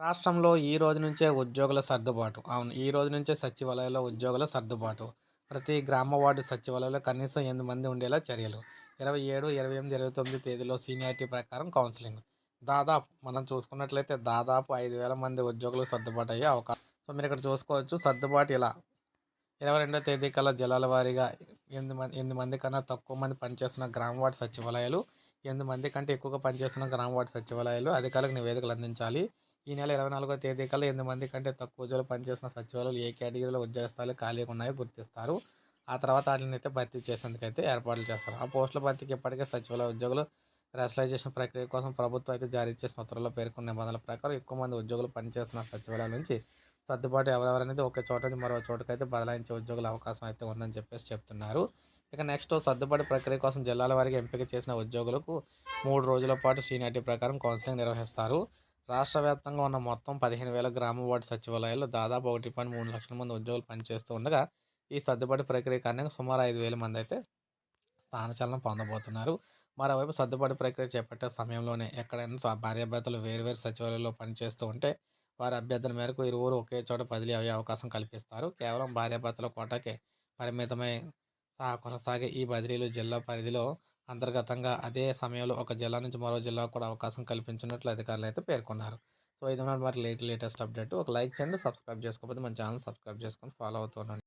రాష్ట్రంలో ఈ రోజు నుంచే ఉద్యోగుల సర్దుబాటు. అవును ఈ రోజు నుంచే సచివాలయంలో ఉద్యోగుల సర్దుబాటు. ప్రతి గ్రామ వార్డు సచివాలయంలో కనీసం ఎనిమిది మంది ఉండేలా చర్యలు. ఇరవై ఏడు ఇరవై ఎనిమిది ఇరవై తొమ్మిది తేదీలో సీనియారిటీ ప్రకారం కౌన్సిలింగ్. దాదాపు మనం చూసుకున్నట్లయితే దాదాపు ఐదు వేల మంది ఉద్యోగులు సర్దుబాటు అయ్యే అవకాశం సో మీరు ఇక్కడ చూసుకోవచ్చు సర్దుబాటు ఇలా. ఇరవై రెండో తేదీ కల్లా జిల్లాల వారీగా ఎనిమిది మంది ఎనిమిది మంది కన్నా తక్కువ మంది పనిచేస్తున్న గ్రామ వార్డు సచివాలయాలు ఎనిమిది మంది కంటే ఎక్కువగా పనిచేస్తున్న గ్రామ వార్డు సచివాలయాలు అధికారులకు నివేదికలు అందించాలి. ఈ నెల ఇరవై నాలుగో తేదీ కల్లా ఎనిమిది మంది కంటే తక్కువ ఉద్యోగులు పనిచేసిన సచివాలయాలు ఏ కేటగిరీలో ఉద్యోగ స్థాయిలు ఖాళీగా ఉన్నాయో గుర్తిస్తారు. ఆ తర్వాత వాటిని అయితే భర్తీ చేసేందుకైతే ఏర్పాట్లు చేస్తారు. ఆ పోస్టుల భర్తీకి ఇప్పటికే సచివాలయ ఉద్యోగులు రేషనలైజేషన్ ప్రక్రియ కోసం ప్రభుత్వం అయితే జారీ చేసిన ఉత్తర్వుల్లో పేర్కొన్న నిబంధనల ప్రకారం ఎక్కువ మంది ఉద్యోగులు పనిచేస్తున్న సచివాలయాల నుంచి సర్దుబాటు ఎవరెవరనేది ఒకే చోట నుంచి మరో చోటుకైతే బదలాయించే ఉద్యోగుల అవకాశం అయితే ఉందని చెప్పేసి చెప్తున్నారు. ఇక నెక్స్ట్ సర్దుబాటు ప్రక్రియ కోసం జిల్లాల వారికి ఎంపిక చేసిన ఉద్యోగులకు మూడు రోజుల పాటు సీనియారిటీ ప్రకారం కౌన్సిలింగ్ నిర్వహిస్తారు. రాష్ట్ర వ్యాప్తంగా ఉన్న మొత్తం పదిహేను వేల గ్రామ వార్డు సచివాలయాల్లో దాదాపు ఒకటి పాయింట్ మూడు లక్షల మంది ఉద్యోగులు పనిచేస్తూ ఉండగా ఈ సర్దుబాటు ప్రక్రియ కారణంగా సుమారు ఐదు వేల మంది అయితే స్థానచలనం పొందబోతున్నారు. మరోవైపు సర్దుబాటు ప్రక్రియ చేపట్టే సమయంలోనే ఎక్కడైనా భార్యాభర్తలు వేరువేరు సచివాలయంలో పనిచేస్తూ ఉంటే వారి అభ్యర్థన మేరకు ఇరువురు ఒకే చోట బదిలీ అయ్యే అవకాశం కల్పిస్తారు. కేవలం భార్యాభర్తల కోటకే పరిమితమై కొనసాగే ఈ బదిలీలు జిల్లా పరిధిలో అంతర్గతంగా అదే సమయంలో ఒక జిల్లా నుంచి మరో జిల్లాకు కూడా అవకాశం కల్పించినట్లు అధికారులు అయితే పేర్కొన్నారు. సో ఇది మరి లేట్ లేటెస్ట్ అప్డేట్. ఒక లైక్ చేయండి సబ్స్క్రైబ్ చేసుకోకపోతే మన ఛానల్ సబ్స్క్రైబ్ చేసుకొని ఫాలో అవుతున్నాను